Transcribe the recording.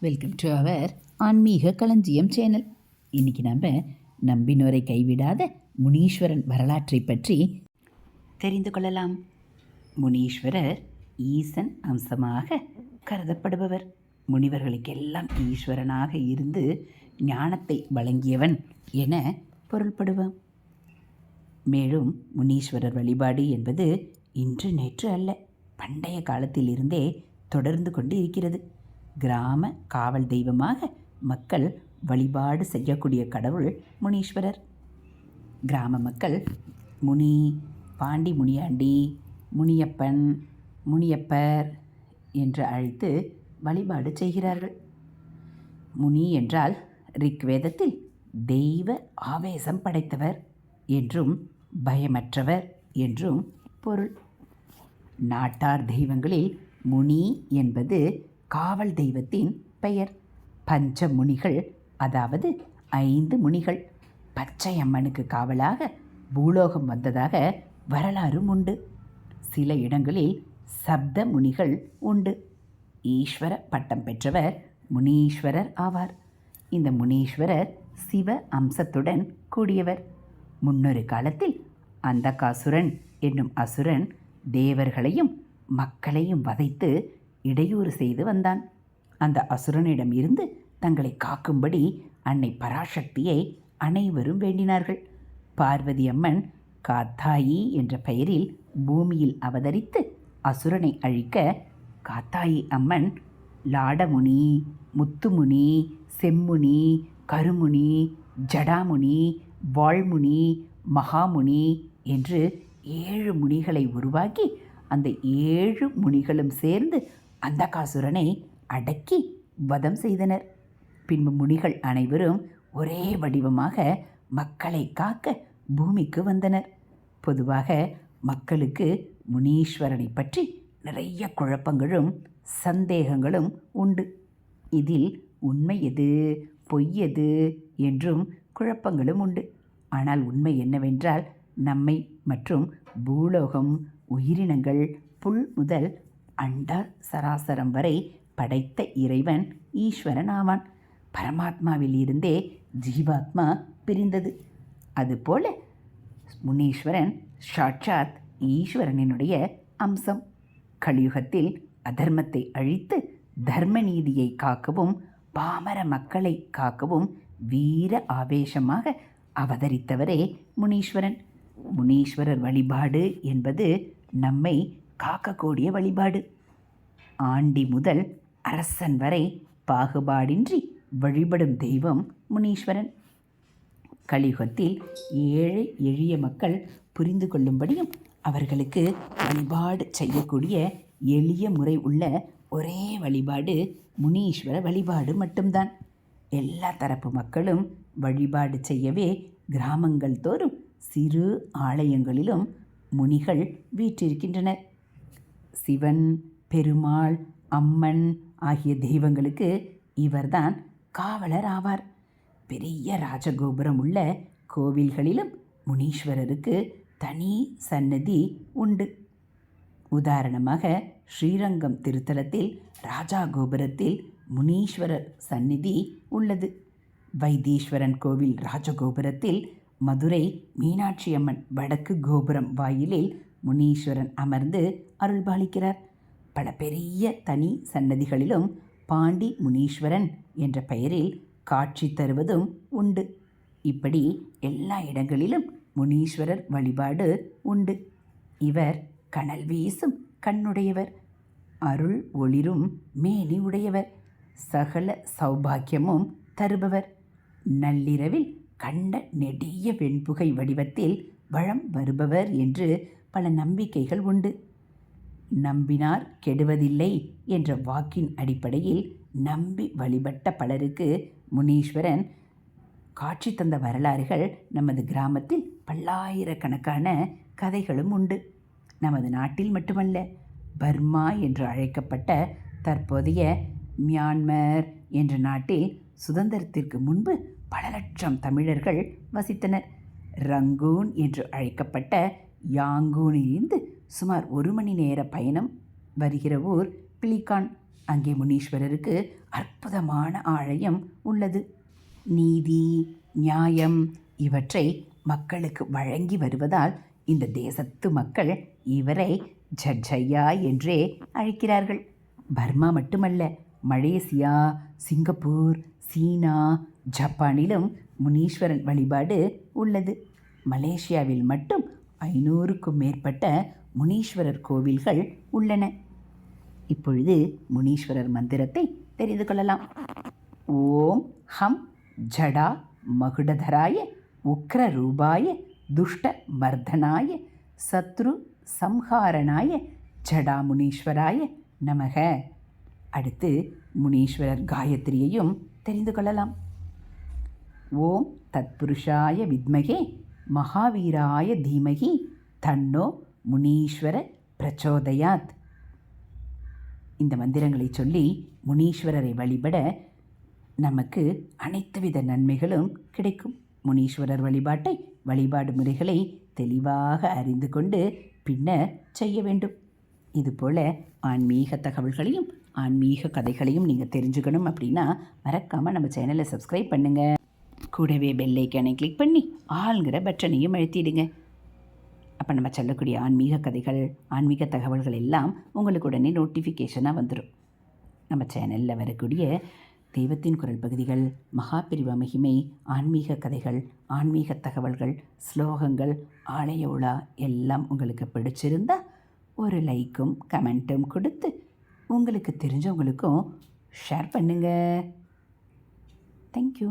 Welcome to our ஆன்மீக களஞ்சியம் channel. இன்னைக்கு நம்ம நம்பினோரை கைவிடாத முனீஸ்வரன் வரலாற்றை பற்றி தெரிந்து கொள்ளலாம். முனீஸ்வரர் ஈசன் அம்சமாக கருதப்படுபவர். முனிவர்களுக்கெல்லாம் ஈஸ்வரனாக இருந்து ஞானத்தை வழங்கியவன் என பொருள்படுவான் மேலும் முனீஸ்வரர் வழிபாடு என்பது இன்று நேற்று அல்ல பண்டைய காலத்திலிருந்தே தொடர்ந்து கொண்டு இருக்கிறது கிராம காவல் தெய்வமாக மக்கள் வழிபாடு செய்யக்கூடிய கடவுள் முனீஸ்வரர். கிராம மக்கள் முனி பாண்டி முனியாண்டி முனியப்பன் முனியப்பர் என்று அழைத்து வழிபாடு செய்கிறார்கள். முனி என்றால் ரிக்வேதத்தில் தெய்வ ஆவேசம் படைத்தவர் என்றும் பயமற்றவர் என்றும் பொருள். நாட்டார் தெய்வங்களில் முனி என்பது காவல் தெய்வத்தின் பெயர். பஞ்ச முனிகள் அதாவது ஐந்து முனிகள். பச்சை அம்மனுக்கு காவலாக பூலோகம் வந்ததாக வரலாறும் உண்டு. சில இடங்களில் சப்த முனிகள் உண்டு. ஈஸ்வர பட்டம் பெற்றவர் முனீஸ்வரர் ஆவார். இந்த முனீஸ்வரர் சிவ அம்சத்துடன் கூடியவர். முன்னொரு காலத்தில் அந்தகாசுரன் என்னும் அசுரன் தேவர்களையும் மக்களையும் வதைத்து இடையூறு செய்து வந்தான். அந்த அசுரனிடம் இருந்து தங்களை காக்கும்படி அன்னை பராசக்தியை அனைவரும் வேண்டினார்கள். பார்வதி அம்மன் காத்தாயி என்ற பெயரில் பூமியில் அவதரித்து அசுரனை அழிக்க காத்தாயி அம்மன் லாடமுனி முத்துமுனி செம்முனி கருமுனி ஜடாமுனி வாழ்முனி மகாமுனி என்று ஏழு முனிகளை உருவாக்கி அந்த ஏழு முனிகளும் சேர்ந்து அந்தகாசுரனை அடக்கி வதம் செய்தனர். பின்பு முனிகள் அனைவரும் ஒரே வடிவமாக மக்களை காக்க பூமிக்கு வந்தனர். பொதுவாக மக்களுக்கு முனீஸ்வரனை பற்றி நிறைய குழப்பங்களும் சந்தேகங்களும் உண்டு. இதில் உண்மை எது பொய் எது என்றும் குழப்பங்களும் உண்டு. ஆனால் உண்மை என்னவென்றால் நம்மை மற்றும் பூலோகம் உயிரினங்கள் புல் முதல் அண்ட சராசரம் வரை படைத்த இறைவன் ஈஸ்வரன் ஆவான் பரமாத்மாவில் இருந்தே ஜீவாத்மா பிரிந்தது. அதுபோல முனீஸ்வரன் சாட்சாத் ஈஸ்வரனினுடைய அம்சம். கலியுகத்தில் அதர்மத்தை அழித்து தர்ம நீதியை காக்கவும் பாமர மக்களை காக்கவும் வீர ஆவேசமாக அவதரித்தவரே முனீஸ்வரன். முனீஸ்வரர் வழிபாடு என்பது நம்மை காக்கக்கூடிய வழிபாடு. ஆண்டி முதல் அரசன் வரை பாகுபாடின்றி வழிபடும் தெய்வம் முனீஸ்வரன். கலியுகத்தில் ஏழை எளிய மக்கள் புரிந்து கொள்ளும்படியும் அவர்களுக்கு வழிபாடு செய்யக்கூடிய எளிய முறை உள்ள ஒரே வழிபாடு முனீஸ்வர வழிபாடு மட்டும்தான். எல்லா தரப்பு மக்களும் வழிபாடு செய்யவே கிராமங்கள் தோறும் சிறு ஆலயங்களிலும் முனிகள் வீற்றிருக்கின்றனர். சிவன் பெருமாள் அம்மன் ஆகிய தெய்வங்களுக்கு இவர்தான் காவலர் ஆவார். பெரிய ராஜகோபுரம் உள்ள கோவில்களிலும் முனீஸ்வரருக்கு தனி சன்னதி உண்டு. உதாரணமாக ஸ்ரீரங்கம் திருத்தலத்தில் ராஜா கோபுரத்தில் முனீஸ்வரர் சந்நிதி உள்ளது. வைத்தீஸ்வரன் கோவில் ராஜகோபுரத்தில் மதுரை மீனாட்சி அம்மன் வடக்கு கோபுரம் வாயிலில் முனீஸ்வரன் அமர்ந்து அருள்பாலிக்கிறார். பல பெரிய தனி சன்னதிகளிலும் பாண்டி முனீஸ்வரன் என்ற பெயரில் காட்சி தருவதும் உண்டு. இப்படி எல்லா இடங்களிலும் முனீஸ்வரர் வழிபாடு உண்டு. இவர் கனல் வீசும் கண்ணுடையவர். அருள் ஒளிரும் மேனி உடையவர். சகல சௌபாக்கியமும் தருபவர். நள்ளிரவில் கண்ட நெடிய வெண்புகை வடிவத்தில் வளம் வருபவர் என்று பல நம்பிக்கைகள் உண்டு. நம்பினார் கெடுவதில்லை என்ற வாக்கின் அடிப்படையில் நம்பி வழிபட்ட பலருக்கு முனீஸ்வரன் காட்சி தந்த வரலாறுகள் நமது கிராமத்தில் பல்லாயிரக்கணக்கான கதைகளும் உண்டு. நமது நாட்டில் மட்டுமல்ல பர்மா என்று அழைக்கப்பட்ட தற்போதைய மியான்மர் என்ற நாட்டில் சுதந்திரத்திற்கு முன்பு பல லட்சம் தமிழர்கள் வசித்தனர். ரங்கூன் என்று அழைக்கப்பட்ட யாங்கூனிலிருந்து சுமார் ஒரு மணி நேர பயணம் வருகிற ஊர் பிலிகான். அங்கே முனீஸ்வரருக்கு அற்புதமான ஆலயம் உள்ளது. நீதி நியாயம் இவற்றை மக்களுக்கு வழங்கி வருவதால் இந்த தேசத்து மக்கள் இவரை ஜட்ஜையா என்றே அழைக்கிறார்கள். பர்மா மட்டுமல்ல மலேசியா சிங்கப்பூர் சீனா ஜப்பானிலும் முனீஸ்வரன் வழிபாடு உள்ளது. மலேசியாவில் மட்டும் ஐநூறுக்கும் மேற்பட்ட முனீஸ்வரர் கோவில்கள் உள்ளன. இப்பொழுது முனீஸ்வரர் மந்திரத்தை தெரிந்து கொள்ளலாம். ஓம் ஹம் ஜடா மகுடதராய உக்ர ரூபாய துஷ்ட மர்தனாய சத்ரு சம்ஹாரணாய ஜடா முனீஸ்வராய நமக. அடுத்து முனீஸ்வரர் காயத்ரியையும் தெரிந்து கொள்ளலாம். ஓம் தத்புருஷாய வித்மகே மகாவீராய தீமகி தன்னோ முனீஸ்வர பிரச்சோதயாத். இந்த மந்திரங்களை சொல்லி முனீஸ்வரரை வழிபட நமக்கு அனைத்து வித நன்மைகளும் கிடைக்கும். முனீஸ்வரர் வழிபாட்டை வழிபாடு முறைகளை தெளிவாக அறிந்து கொண்டு பின்னர் செய்ய வேண்டும். இதுபோல் ஆன்மீக தகவல்களையும் ஆன்மீக கதைகளையும் நீங்கள் தெரிஞ்சுக்கணும் அப்படின்னா மறக்காமல் நம்ம சேனலை சப்ஸ்கிரைப் பண்ணுங்கள் கூடவே பெல்லைக்கானை கிளிக் பண்ணி ஆளுங்கிற பட்டனையும் அழுத்திடுங்க. அப்போ நம்ம சொல்லக்கூடிய ஆன்மீக கதைகள் ஆன்மீக தகவல்கள் எல்லாம் உங்களுக்கு உடனே நோட்டிஃபிகேஷனாக வந்துடும் நம்ம சேனலில் வரக்கூடிய தெய்வத்தின் குரல் பகுதிகள் மகாபிரிவ மகிமை ஆன்மீக கதைகள் ஆன்மீக தகவல்கள் ஸ்லோகங்கள் ஆலய உலா எல்லாம் உங்களுக்கு பிடிச்சிருந்தா ஒரு லைக்கும் கமெண்ட்டும் கொடுத்து உங்களுக்கு தெரிஞ்சவங்களுக்கும் ஷேர் பண்ணுங்கள் தேங்க்யூ